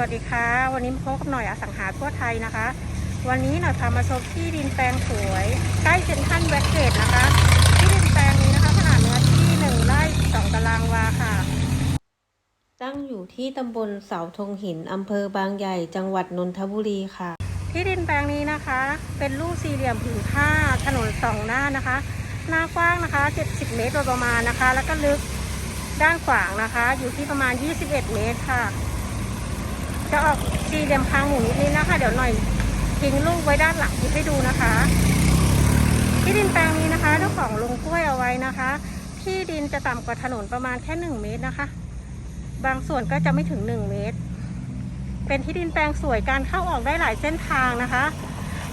วัสดีค่ะ วันนี้มาพบกับหน่อยอสังหาทั่วไทยนะคะ วันนี้หน่อยพามาชมที่ดินแปลงสวย ใกล้เซ็นทรัลแวสเกตนะคะ ที่ดินแปลงนี้นะคะขนาดเนื้อที่หนึ่งไร่สองตารางวาค่ะ ตั้งอยู่ที่ตำบลเสาธงหินอำเภอบางใหญ่จังหวัดนนทบุรีค่ะ ที่ดินแปลงนี้นะคะ เป็นรูปสี่เหลี่ยมผืนผ้าถนนสองหน้านะคะ หน้ากว้างนะคะ 70 เมตรโดยประมาณนะคะ แล้วก็ลึกด้านขวางนะคะ อยู่ที่ประมาณ 21 เมตรค่ะ จะออกสี่เหลี่ยมคางหมูนิดนี้นะคะ เดี๋ยวหน่อยทิ้งรูปไว้ด้านหลังให้ดูนะคะ ที่ดินแปลงนี้นะคะเจ้าของลงกล้วยเอาไว้นะคะ ที่ดินจะต่ำกว่าถนนประมาณแค่1เมตรนะคะ บางส่วนก็จะไม่ถึง1เมตร เป็นที่ดินแปลงสวยการเข้าออกได้หลายเส้นทางนะคะ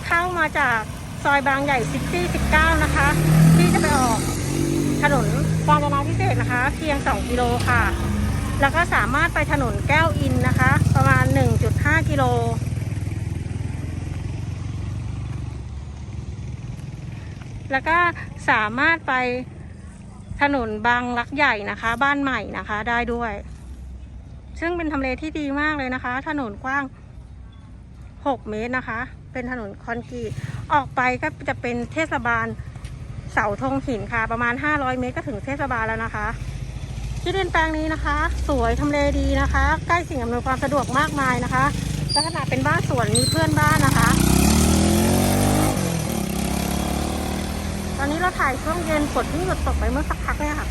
เข้ามาจากซอยบางใหญ่ซิตี้19นะคะ ที่จะไปออกถนนกาญจนาพิเศษนะคะ เพียง 2 กิโลค่ะ แล้วก็สามารถไปถนนแก้วอินนะคะ ประมาณ 1.5 กิโล แล้วก็สามารถไปถนนบางรักใหญ่นะคะ บ้านใหม่นะคะได้ด้วย ซึ่งเป็นทำเลที่ดีมากเลยนะคะ ถนนกว้าง 6 เมตรนะคะ เป็นถนนคอนกรีตออกไปก็จะเป็นเทศบาลเสาธงหินค่ะ ประมาณ 500 เมตรก็ถึงเทศบาลแล้วนะคะ ที่ดินแปลงนี้นะคะ สวยทำเลดีนะคะ ใกล้สิ่งอำนวยความสะดวกมากมายนะคะลักษณะเป็นบ้านสวนมีเพื่อนบ้านนะคะ ตอนนี้เราถ่ายช่วงเย็นฝนเพิ่งหยุดตกไปเมื่อสักพักเนี่ยค่ะ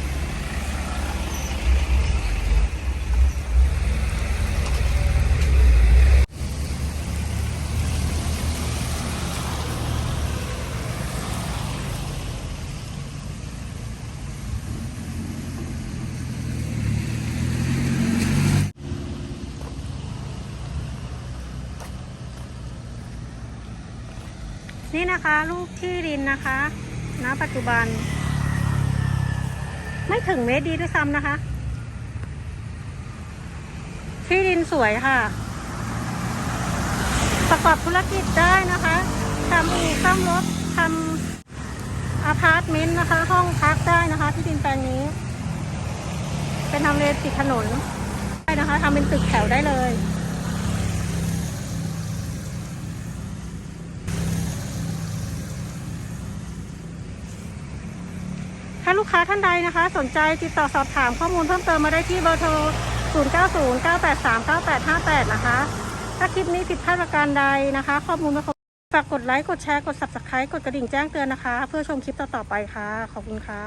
นี่นะคะรูปที่ดินนะคะณปัจจุบัน ไม่ถึงเมตรดีด้วยซ้ำนะคะ ที่ดินสวยค่ะ ประกอบธุรกิจได้นะคะทำอู่ซ่อมรถทำอาพาร์ตเมนต์นะคะ ห้องพักได้นะคะ ที่ดินแปลงนี้ เป็นทำเลติดถนนได้นะคะทำเป็นตึกแถวได้เลย ลูกค้าท่านใดนะคะ สนใจติดต่อสอบถามข้อมูลเพิ่มเติมมาได้ที่เบอร์โทร 0909839858 นะคะ ถ้าคลิปนี้ผิดพลาดประการใดนะคะ ข้อมูลไม่ครบฝากกดไลค์ กดแชร์ กด subscribe กดกระดิ่งแจ้งเตือนนะคะ เพื่อชมคลิปต่อๆไปค่ะ ขอบคุณค่ะ